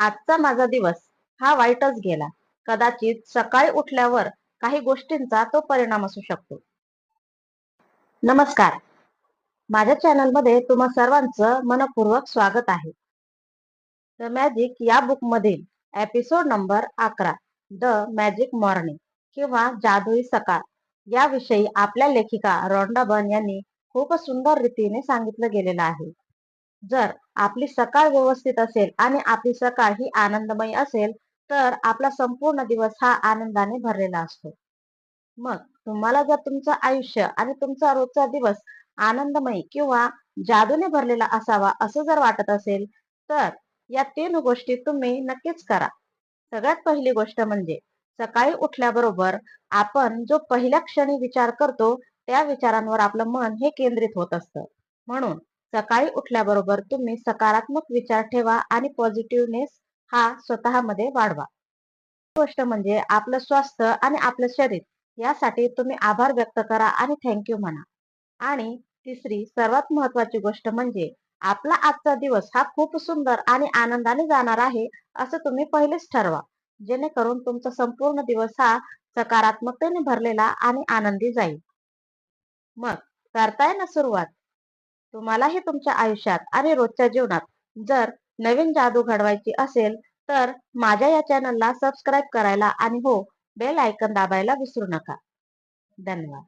आजचा माझा दिवस हा वाईटच गेला. कदाचित सकाळी उठल्यावर काही गोष्टींचा तो परिणाम असू शकतो. नमस्कार. माझ्या चॅनलमध्ये तुम्हा सर्वांचं मनपूर्वक स्वागत आहे. द मॅजिक या बुक मधील एपिसोड नंबर अकरा द मॅजिक मॉर्निंग किंवा जादुई सकाळ याविषयी आपल्या लेखिका रोंडा बन यांनी खूप सुंदर रीतीने सांगितलं गेलेलं आहे. जर आपली सकाळ व्यवस्थित असेल आणि आपली सकाळ ही आनंदमयी असेल तर आपला संपूर्ण दिवस हा आनंदाने भरलेला असतो. मग तुम्हाला जर तुमचं आयुष्य आणि तुमचा रोजचा दिवस आनंदमयी किंवा जादूने भरलेला असावा असं जर वाटत असेल तर या तीन गोष्टी तुम्ही नक्कीच करा. सगळ्यात पहिली गोष्ट म्हणजे सकाळी उठल्याबरोबर आपण जो पहिल्या क्षणी विचार करतो त्या विचारांवर आपलं मन हे केंद्रित होत असतं. म्हणून सकाळी उठल्याबरोबर तुम्ही सकारात्मक विचार ठेवा आणि पॉझिटिव्हनेस हा स्वतःमध्ये वाढवा. गोष्ट म्हणजे आपलं स्वास्थ्य आणि आपलं शरीर यासाठी तुम्ही आभार व्यक्त करा आणि थँक्यू म्हणा. आणि तिसरी सर्वात महत्वाची गोष्ट म्हणजे आपला आजचा दिवस हा खूप सुंदर आणि आनंदाने जाणार आहे असं तुम्ही पहिलेच ठरवा. जेणेकरून तुमचा संपूर्ण दिवस हा सकारात्मकतेने भरलेला आणि आनंदी जाईल. मग करताय ना सुरुवात? तुम्हालाही तुमच्या आयुष्यात आणि रोजच्या जीवनात जर नवीन जादू घडवायची असेल तर माझ्या या चॅनलला सबस्क्राईब करायला आणि हो बेल आयकन दाबायला विसरू नका. धन्यवाद.